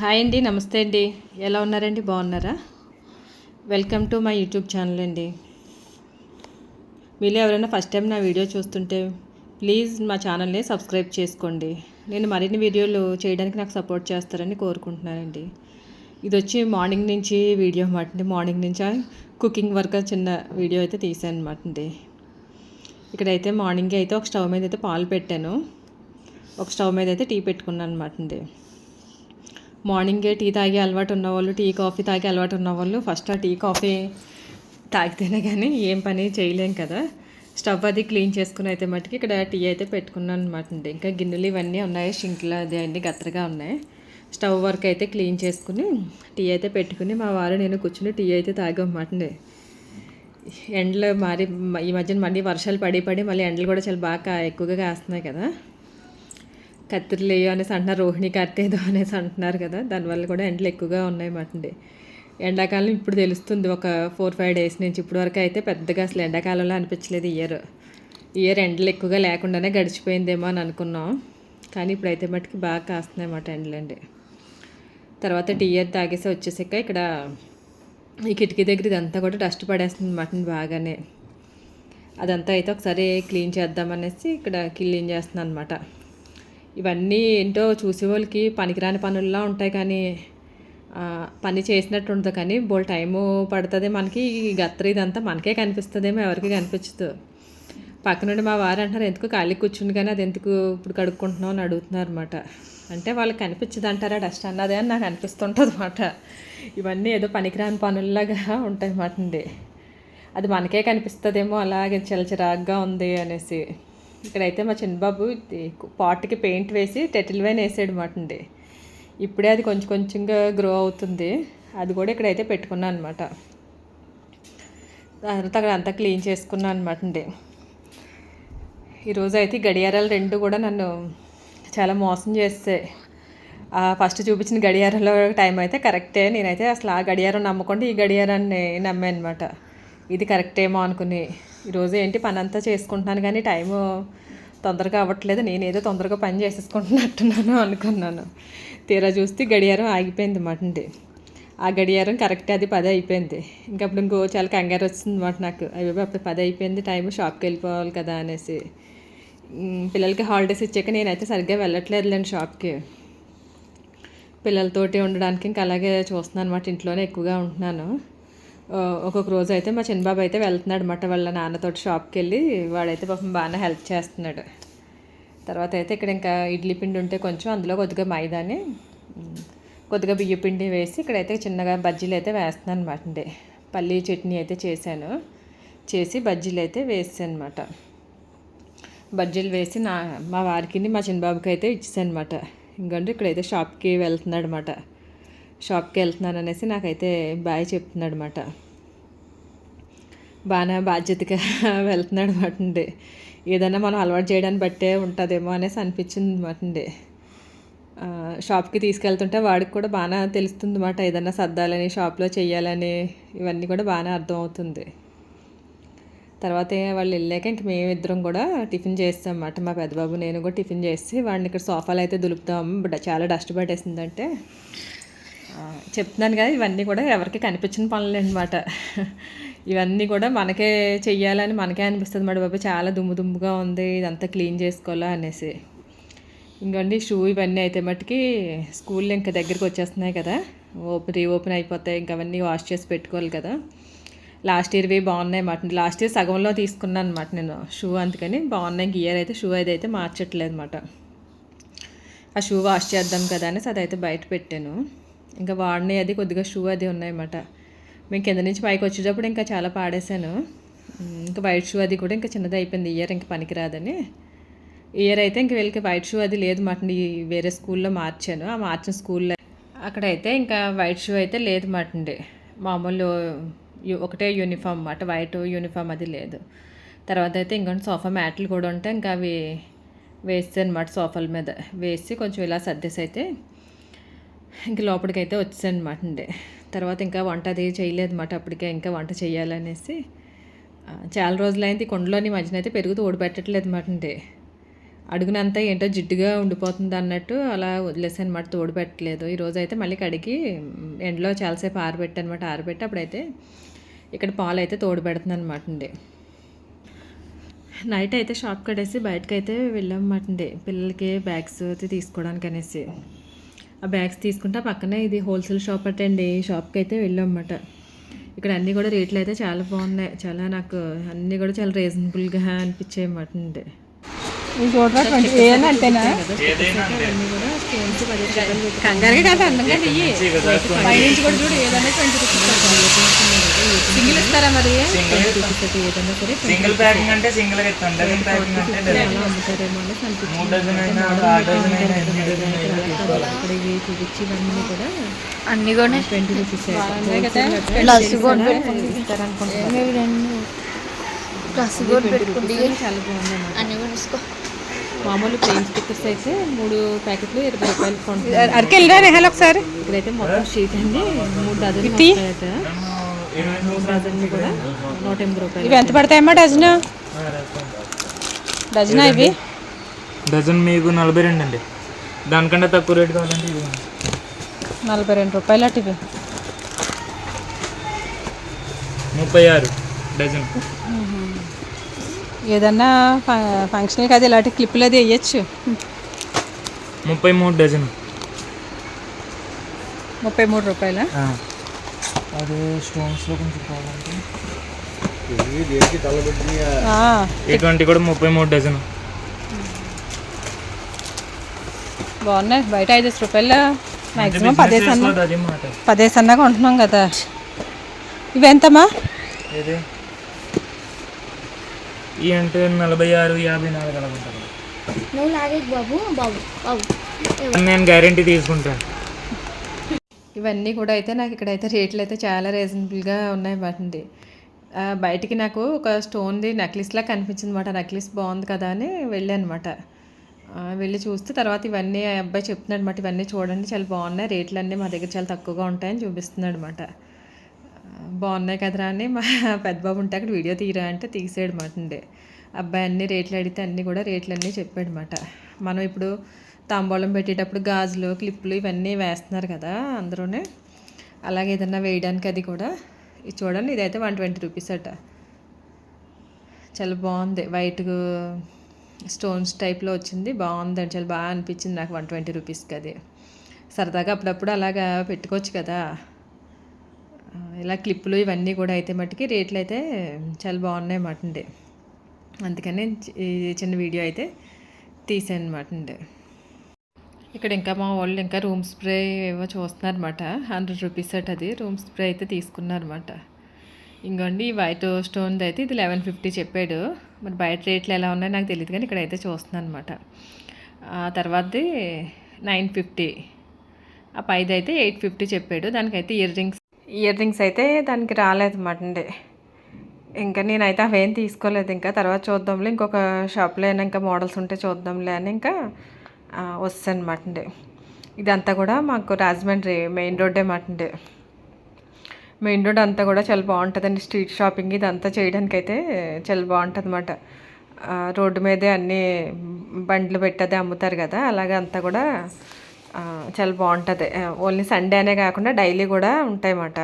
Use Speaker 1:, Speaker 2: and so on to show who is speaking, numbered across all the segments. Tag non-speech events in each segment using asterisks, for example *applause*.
Speaker 1: Hi అండి నమస్తే అండి. ఎలా ఉన్నారండి? బాగున్నారా? Welcome to my YouTube channel అండి. మీరు ఎవరైనా ఫస్ట్ టైం నా వీడియో చూస్తుంటే ప్లీజ్ మా ఛానల్ని సబ్స్క్రైబ్ చేసుకోండి. నేను మరిన్ని వీడియోలు చేయడానికి నాకు సపోర్ట్ చేస్తారని కోరుకుంటున్నానండి. ఇది వచ్చి మార్నింగ్ నుంచి వీడియో అనమాట అండి. మార్నింగ్ నుంచి కుకింగ్ వర్క్ చిన్న వీడియో అయితే తీసాను అనమాట అండి. ఇక్కడైతే మార్నింగ్ అయితే ఒక స్టవ్ మీద అయితే పాలు పెట్టాను. ఒక స్టవ్ మీద అయితే టీ పెట్టుకున్నాను అనమాట అండి. మార్నింగే టీ తాగే అలవాటు ఉన్నవాళ్ళు టీ కాఫీ తాగే అలవాటు ఉన్నవాళ్ళు ఫస్ట్ ఆ టీ కాఫీ తాగితేనే కానీ ఏం పని చేయలేం కదా. స్టవ్ అది క్లీన్ చేసుకుని అయితే మటుకు ఇక్కడ టీ అయితే పెట్టుకున్నాను అనమాట అండి. ఇంకా గిన్నెలు ఇవన్నీ ఉన్నాయి షింక్లు అది అన్నీ గత్తరగా ఉన్నాయి. స్టవ్ వర్క్ అయితే క్లీన్ చేసుకుని టీ అయితే పెట్టుకుని మా వారు నేను కూర్చుని టీ అయితే తాగమాట అండి. ఎండలు మారి ఈ మధ్యన మళ్ళీ వర్షాలు పడి పడి మళ్ళీ ఎండలు కూడా చాలా బాగా ఎక్కువగా కాస్తున్నాయి కదా. కత్తిరిలేయో అనేసి అంటున్నారు రోహిణి కట్టేదో అనేసి అంటున్నారు కదా దానివల్ల కూడా ఎండలు ఎక్కువగా ఉన్నాయి మాటండి. ఎండాకాలం ఇప్పుడు తెలుస్తుంది ఒక ఫోర్ ఫైవ్ డేస్ నుంచి ఇప్పుడు వరకు అయితే పెద్దగా అసలు ఎండాకాలంలో అనిపించలేదు ఇయర్. ఇయర్ ఎండలు ఎక్కువగా లేకుండానే గడిచిపోయిందేమో అని అనుకున్నాం కానీ ఇప్పుడైతే మటుకు బాగా కాస్తున్నాయి అన్నమాట ఎండలండి. తర్వాత టీ ఇయర్ తాగేసి వచ్చేసాక ఇక్కడ ఈ కిటికీ దగ్గర ఇదంతా కూడా డస్ట్ పడేస్తుంది మటన్ బాగానే. అదంతా అయితే ఒకసారి క్లీన్ చేద్దామనేసి ఇక్కడ క్లీన్ చేస్తున్నాను అనమాట ఇవన్నీ ఏంటో చూసే వాళ్ళకి పనికిరాని పనుల్లో ఉంటాయి కానీ పని చేసినట్టు ఉంటుంది కానీ బోల్ టైము పడుతుంది మనకి గత్ర ఇదంతా మనకే కనిపిస్తుందేమో ఎవరికి కనిపించదు. పక్క నుండి మా వారు అంటారు ఎందుకు ఖాళీ కూర్చుని కానీ అది ఎందుకు ఇప్పుడు కడుక్కుంటున్నావు? అని అడుగుతున్నారు అనమాట అంటే వాళ్ళకి కనిపించదు అంటారా డస్ట్ అన్నదే అని నాకు అనిపిస్తుంటుంది అనమాట ఇవన్నీ ఏదో పనికిరాని పనుల్లాగా ఉంటాయి అన్నమాట అండి. అది మనకే కనిపిస్తుందేమో అలాగే చిరాగ్గా ఉంది అనేసి. ఇక్కడైతే మా చిన్నబాబు పాట్కి పెయింట్ వేసి టెటిల్ వైన్ వేసాడు అనమాట అండి. ఇప్పుడే అది కొంచెం కొంచెంగా గ్రో అవుతుంది. అది కూడా ఇక్కడైతే పెట్టుకున్నాను అనమాట తర్వాత అక్కడ అంతా క్లీన్ చేసుకున్నాను అనమాట అండి. ఈరోజు అయితే గడియారాలు రెండు కూడా నన్ను చాలా మోసం చేస్తాయి ఫస్ట్ చూపించిన గడియారంలో టైం అయితే కరెక్టే నేనైతే అసలు ఆ గడియారం నమ్మకుండా ఈ గడియారాన్ని నమ్మాను అనమాట ఇది కరెక్టేమో అనుకుని ఈరోజు ఏంటి పని అంతా చేసుకుంటున్నాను కానీ టైము తొందరగా అవ్వట్లేదు. నేనేదో తొందరగా పని చేసేసుకుంటున్నట్టున్నాను అనుకున్నాను. తీరా చూస్తే గడియారం ఆగిపోయింది మాటండి ఆ గడియారం కరెక్ట్ అది పది అయిపోయింది. ఇంకా అప్పుడు ఇంకో చాలా కంగారు వచ్చింది అనమాట నాకు. అయ్యో అప్పుడు పది అయిపోయింది టైం షాప్కి వెళ్ళిపోవాలి కదా అనేసి. పిల్లలకి హాలిడేస్ ఇచ్చాక నేనైతే సరిగ్గా వెళ్ళట్లేదులేండి షాప్కి. పిల్లలతోటి ఉండడానికి ఇంకా అలాగే చూస్తున్నాను అనమాట ఇంట్లోనే ఎక్కువగా ఉంటున్నాను. ఒక్కొక్క రోజు అయితే మా చిన్నబాబు అయితే వెళ్తున్నాడు అనమాట వాళ్ళ నాన్నతోటి షాప్కి వెళ్ళి వాడైతే పాపం బాగానే హెల్ప్ చేస్తున్నాడు. తర్వాత అయితే ఇక్కడ ఇంకా ఇడ్లీ పిండి ఉంటే కొంచెం అందులో కొద్దిగా మైదాని కొద్దిగా బియ్య పిండి వేసి ఇక్కడైతే చిన్నగా బజ్జీలు అయితే వేస్తున్నాను అనమాట అండి. పల్లీ చట్నీ అయితే చేశాను. చేసి బజ్జీలు అయితే వేసాను అనమాట బజ్జీలు వేసి నా మా వారికి మా చిన్నబాబుకి అయితే ఇచ్చేసాను అనమాట ఇంకంటే ఇక్కడైతే షాప్కి వెళ్తున్నాడు అనమాట షాప్కి వెళ్తున్నాను అనేసి నాకైతే బాయ్ చెప్తున్నాడు అనమాట బాగా బాధ్యతగా *laughs* వెళ్తున్నాడు అనమాట అండి. ఏదైనా మనం అలవాటు చేయడాన్ని బట్టే ఉంటుందేమో అనేసి అనిపించింది అనమాట అండి షాప్కి తీసుకెళ్తుంటే వాడికి కూడా బాగా తెలుస్తుంది అనమాట ఏదైనా సర్దాలని షాప్లో చేయాలని ఇవన్నీ కూడా బాగానే అర్థమవుతుంది. తర్వాత వాళ్ళు వెళ్ళాక ఇంక మేమిద్దరం కూడా టిఫిన్ చేస్తాం అన్నమాట మా పెద్దబాబు నేను కూడా టిఫిన్ చేసి వాడిని ఇక్కడ సోఫాలు అయితే దులుపుతాం. చాలా డస్ట్ పట్టేసిందంటే చెప్తున్నాను కదా ఇవన్నీ కూడా ఎవరికి కనిపించిన పనులు అనమాట ఇవన్నీ కూడా మనకే చెయ్యాలని మనకే అనిపిస్తుంది. మేడం బాబు చాలా దుమ్ము దుమ్ముగా ఉంది ఇదంతా క్లీన్ చేసుకోవాలా అనేసి. ఇంకండి షూ ఇవన్నీ అయితే మట్టుకి స్కూల్లో ఇంకా దగ్గరికి వచ్చేస్తున్నాయి కదా. ఓపెన్ రీఓపెన్ అయిపోతాయి. ఇంకా అవన్నీ వాష్ చేసి పెట్టుకోవాలి కదా. లాస్ట్ ఇయర్వి బాగున్నాయి అన్నమాట. లాస్ట్ ఇయర్ సగంలో తీసుకున్నాను అనమాట నేను షూ. అందుకని బాగున్నాయి. ఇయర్ అయితే షూ అయితే అయితే మార్చట్లేదు అనమాట ఆ షూ వాష్ చేద్దాం కదా అనేసి అదైతే బయట పెట్టాను. ఇంకా వాడిని అది కొద్దిగా షూ అది ఉన్నాయన్నమాట. మేము కింద నుంచి పైకి వచ్చేటప్పుడు ఇంకా చాలా పాడేశాను. ఇంకా వైట్ షూ అది కూడా ఇంకా చిన్నది అయిపోయింది. ఇయర్ ఇంకా పనికిరాదని. ఇయర్ అయితే ఇంక వీళ్ళకి వైట్ షూ అది లేదు. మాట వేరే స్కూల్లో మార్చాను. ఆ మార్చిన స్కూల్లో అక్కడైతే ఇంకా వైట్ షూ అయితే లేదు మాటండి మామూలు ఒకటే యూనిఫామ్ అన్నమాట వైట్ యూనిఫామ్ అది లేదు. తర్వాత అయితే ఇంకొంచెం సోఫా మ్యాట్లు కూడా ఉంటే ఇంకా అవి వేస్తే అనమాట సోఫాల మీద. వేసి కొంచెం ఇలా సర్దేసి అయితే ఇంక లోపలికైతే అనమాట అండి. తర్వాత ఇంకా వంట అది చేయలేదు అనమాట అప్పటికే ఇంకా వంట చేయాలనేసి. చాలా రోజులైంది కొండలోని మధ్యన అయితే పెరుగుతూ ఓడిపెట్టట్లేదు అనమాట అండి. అడుగునంతా ఏంటో జిడ్డుగా ఉండిపోతుంది అన్నట్టు అలా వదిలేసాను అనమాట తోడు పెట్టలేదు ఈరోజు అయితే మళ్ళీ కడిగి ఎండలో చాలాసేపు ఆరబెట్టనమాట ఆరబెట్టి అప్పుడైతే ఇక్కడ పాలు అయితే తోడు పెడుతున్నాను అనమాట అండి. నైట్ అయితే షాప్ కడేసి బయటకు అయితే వెళ్ళామన్నమాట అండి. పిల్లలకి బ్యాగ్స్ అయితే తీసుకోవడానికి అనేసి ఆ బ్యాగ్స్ తీసుకుంటే పక్కనే ఇది హోల్సేల్ షాప్ అట అండి. ఈ షాప్కి అయితే వెళ్ళామన్నమాట. ఇక్కడ అన్నీ కూడా రేట్లు అయితే చాలా బాగున్నాయి. చాలా నాకు అన్నీ కూడా చాలా రీజనబుల్గా అనిపించాయి అన్నమాట అండి.
Speaker 2: కంగారుగా కాదు అందంగా సింగిల్ ఇస్తారా మరి?
Speaker 3: సింగిల్ ప్యాకింగ్ అంటే సింగిల్గా ఇస్తాం. డజన్ ప్యాకింగ్ అంటే డజన్ మూడు డజన్ అయినా ఆ డజన్ అయినా ఎన్ని డజన్ అయినా
Speaker 1: ఇక్కడ ఇవి చూపించి ఇవన్నీ కూడా
Speaker 4: అన్ని కూడా
Speaker 1: ట్వంటీ రూపీస్ మామూలు ప్లెయిన్ స్టిక్కర్స్ అయితే మూడు ప్యాకెట్లు ఇరవై రూపాయలు కొంటున్నాను
Speaker 2: అరకు వెళ్ళరా నెహాలు ఒకసారి.
Speaker 1: ఇక్కడైతే మొత్తం షీట్ అండి మూడు డజన్ డజన్లు కూడా? నూట ఎనిమిది రూపాయలు.
Speaker 2: ఇవి ఎంత పడతాయమ్మా డజన్? డజన్ ఇవి?
Speaker 3: డజన్ మీకు నలభై రెండు అండి. దానికంటే తక్కువ రేట్ కావాలంటే ఇది
Speaker 2: నలభై రెండు రూపాయలు అటు ఇవి.
Speaker 3: ముప్పై ఆరు డజన్.
Speaker 2: ఏదన్నా ఫ- ఫంక్షన్కి అది ఇలాంటి క్లిప్పులు అది వేయచ్చు.
Speaker 3: ముప్పై మూడు డజన్.
Speaker 2: ముప్పై మూడు రూపాయల?
Speaker 3: అది స్టోన్స్లో కొంచెం కావాలంటే. ఇటువంటి కూడా ముప్పై మూడు డజన్.
Speaker 2: బాగున్నాయి. బయట ఐదు రూపాయల మ్యాక్సిమం పదేసి అన్న. పదేసి అన్నా కొంటున్నాం కదా. ఇవి ఎంతమ్మా
Speaker 3: ఏది? ఈ అంటే నలభై ఆరు యాభై నాలుగు అలా ఉంటుంది
Speaker 4: నువ్వు లాగే బాబు బాబు బాబు.
Speaker 3: నేను గ్యారంటీ తీసుకుంటాను.
Speaker 1: ఇవన్నీ కూడా అయితే నాకు ఇక్కడైతే రేట్లు అయితే చాలా రీజనబుల్గా ఉన్నాయి బాటండి బయటికి నాకు ఒక స్టోన్ది నెక్లెస్లా కనిపించింది అనమాట నెక్లెస్ బాగుంది కదా అని వెళ్ళాను అనమాట వెళ్ళి చూస్తే తర్వాత ఇవన్నీ ఆ అబ్బాయి చెప్తున్నాడు అనమాట ఇవన్నీ చూడండి చాలా బాగున్నాయి. రేట్లు అన్నీ మా దగ్గర చాలా తక్కువగా ఉంటాయని చూపిస్తున్నాడు అనమాట బాగున్నాయి కదరా అని మా పెద్దబాబు ఉంటే అక్కడ వీడియో తీరా అంటే తీసాడు మాట అండి. అబ్బాయి అన్ని రేట్లు అడిగితే అన్నీ కూడా రేట్లు అన్నీ చెప్పాడు అనమాట మనం ఇప్పుడు తాంబూలం పెట్టేటప్పుడు గాజులు క్లిప్పులు ఇవన్నీ వేస్తున్నారు కదా అందరూనే. అలాగే ఏదన్నా వేయడానికి అది కూడా. ఇది చూడండి ఇదైతే వన్ ట్వంటీ రూపీస్ అట. చాలా బాగుంది. వైట్ స్టోన్స్ టైప్లో వచ్చింది. బాగుందండి. చాలా బాగా అనిపించింది నాకు వన్ ట్వంటీ రూపీస్కి అది. సరదాగా అప్పుడప్పుడు అలాగా పెట్టుకోవచ్చు కదా. ఇలా క్లిప్పులు ఇవన్నీ కూడా అయితే మట్టుకి రేట్లు అయితే చాలా బాగున్నాయి అన్నమాట అండి. అందుకని ఈ చిన్న వీడియో అయితే తీసాను అనమాట అండి. ఇక్కడ ఇంకా మా వాళ్ళు ఇంకా రూమ్ స్ప్రే ఏవో చూస్తున్నారనమాట హండ్రెడ్ రూపీస్ అట్ అది. రూమ్ స్ప్రే అయితే తీసుకున్నారనమాట ఇంకోండి ఈ వైట్ స్టోన్ది అయితే ఇది లెవెన్ ఫిఫ్టీ చెప్పాడు. మరి బయట రేట్లు ఎలా ఉన్నాయో నాకు తెలియదు కానీ ఇక్కడైతే చూస్తున్నాను అనమాట ఆ తర్వాతది నైన్ ఫిఫ్టీ. ఆ పైది అయితే ఎయిట్ ఫిఫ్టీ చెప్పాడు. దానికైతే ఇయర్ రింగ్స్ ఇయర్ రింగ్స్ అయితే దానికి రాలేదన్నమాట అండి. ఇంకా నేనైతే అవేం తీసుకోలేదు. ఇంకా తర్వాత చూద్దాంలే. ఇంకొక షాప్లో అయినా ఇంకా మోడల్స్ ఉంటే చూద్దాంలే అని ఇంకా వస్తుంది అనమాట అండి. ఇదంతా కూడా మాకు రాజమండ్రి మెయిన్ రోడ్డే మాట అండి. మెయిన్ రోడ్ అంతా కూడా చాలా బాగుంటుందండి. స్ట్రీట్ షాపింగ్ ఇదంతా చేయడానికి అయితే చాలా బాగుంటుంది అనమాట రోడ్డు మీదే అన్ని బండ్లు పెట్టదే అమ్ముతారు కదా అలాగే అంతా కూడా చాలా బాగుంటుంది. ఓన్లీ సండే అనే కాకుండా డైలీ కూడా ఉంటాయన్నమాట.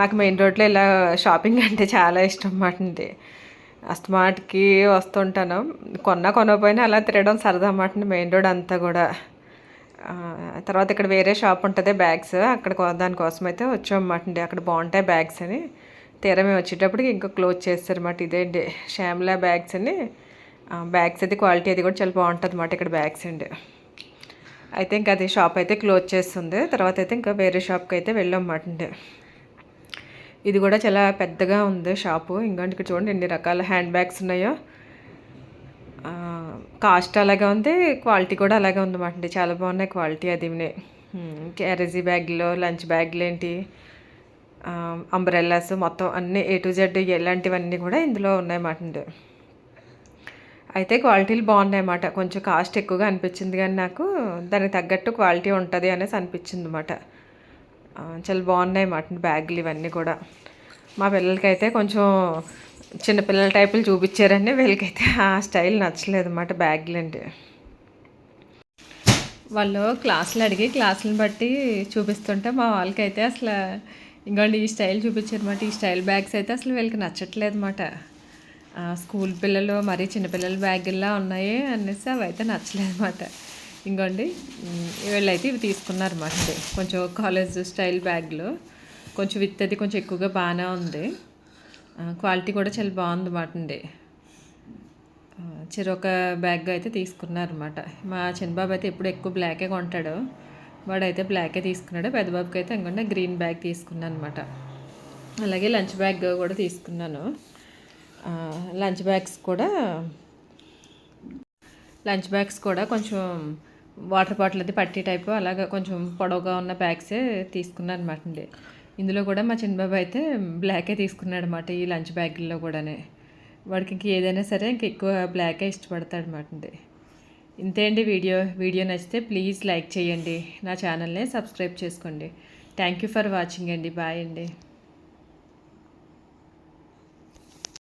Speaker 1: నాకు మెయిన్ రోడ్లో ఇలా షాపింగ్ *laughs* అంటే చాలా ఇష్టం అన్నమాట అండి. అస్తమాటికి వస్తుంటాను. కొన్నా కొనకపోయినా అలా తిరగడం సరదా అన్నమాట మెయిన్ రోడ్ అంతా కూడా. తర్వాత ఇక్కడ వేరే షాప్ ఉంటుంది బ్యాగ్స్ అక్కడ కొ- దానికోసం అయితే వచ్చామన్నమాట అండి. అక్కడ బాగుంటాయి బ్యాగ్స్ అని. తీరా మేము వచ్చేటప్పటికి ఇంకా క్లోజ్ చేస్తారన్నమాట ఇదేంటి శ్యామ్లా బ్యాగ్స్ అని. బ్యాగ్స్ అయితే క్వాలిటీ అది కూడా చాలా బాగుంటుంది అన్నమాట ఇక్కడ బ్యాగ్స్ అండి. అయితే ఇంకా అది షాప్ అయితే క్లోజ్ చేస్తుంది. తర్వాత అయితే ఇంకా వేరే షాప్కి అయితే వెళ్ళామన్నమాట అండి. ఇది కూడా చాలా పెద్దగా ఉంది షాపు. ఇంకోటి ఇక్కడ చూడండి ఎన్ని రకాల హ్యాండ్ బ్యాగ్స్ ఉన్నాయో. కాస్ట్ అలాగే ఉంది క్వాలిటీ కూడా అలాగే ఉందన్నమాట అండి. చాలా బాగున్నాయి క్వాలిటీ అది క్యారేజీ బ్యాగ్లో లంచ్ బ్యాగ్లు ఏంటి అంబ్రెల్లాస్ మొత్తం అన్ని ఏ టు జెడ్ ఇలాంటివన్నీ కూడా ఇందులో ఉన్నాయన్నమాట అండి. అయితే క్వాలిటీలు బాగున్నాయి అన్నమాట కొంచెం కాస్ట్ ఎక్కువగా అనిపించింది కానీ నాకు దానికి తగ్గట్టు క్వాలిటీ ఉంటుంది అనేసి అనిపించింది అనమాట చాలా బాగున్నాయి మాట బ్యాగులు ఇవన్నీ కూడా. మా పిల్లలకైతే కొంచెం చిన్నపిల్లల టైపులు చూపించారండి. వీళ్ళకైతే ఆ స్టైల్ నచ్చలేదు అన్నమాట బ్యాగులు అంటే. వాళ్ళు క్లాసులు అడిగి క్లాసులను బట్టి చూపిస్తుంటే మా వాళ్ళకైతే అసలు ఇంకోండి ఈ స్టైల్ చూపించారన్నమాట ఈ స్టైల్ బ్యాగ్స్ అయితే అసలు వీళ్ళకి నచ్చట్లేదు అనమాట స్కూల్ పిల్లలు మరీ చిన్నపిల్లల బ్యాగుల్లా ఉన్నాయి అనేసి అవి అయితే నచ్చలేదు అనమాట ఇంకోండి వీళ్ళైతే ఇవి తీసుకున్నారు ఇది కొంచెం కాలేజ్ స్టైల్ బ్యాగ్లు. కొంచెం విత్ అది కొంచెం ఎక్కువగా బాగానే ఉంది. క్వాలిటీ కూడా చాలా బాగుంది అన్నమాట అండి చిరొక బ్యాగ్ అయితే తీసుకున్నారన్నమాట మా చిన్నబాబు అయితే ఎప్పుడు ఎక్కువ బ్లాకే కొంటాడు. వాడైతే బ్లాకే తీసుకున్నాడు. పెద్దబాబుకి అయితే ఇంకొంటే గ్రీన్ బ్యాగ్ తీసుకున్నాను అనమాట అలాగే లంచ్ బ్యాగ్ కూడా తీసుకున్నాను. లంచ్ బ్యాగ్స్ కూడా లంచ్ బ్యాగ్స్ కూడా కొంచెం వాటర్ బాటిల్ అది పట్టి టైపు అలాగా కొంచెం పొడవుగా ఉన్న బ్యాగ్సే తీసుకున్నాను అనమాట అండి. ఇందులో కూడా మా చిన్నబాబు అయితే బ్లాకే తీసుకున్నాడు అనమాట ఈ లంచ్ బ్యాగ్లో కూడానే. వాడికి ఇంక ఏదైనా సరే ఇంక ఎక్కువ బ్లాకే ఇష్టపడతాడు అనమాట అండి. ఇంతే అండి వీడియో. వీడియో నచ్చితే ప్లీజ్ లైక్ చేయండి. నా ఛానల్ని సబ్స్క్రైబ్ చేసుకోండి. థ్యాంక్ యూ ఫర్ వాచింగ్ అండి. బాయ్ అండి.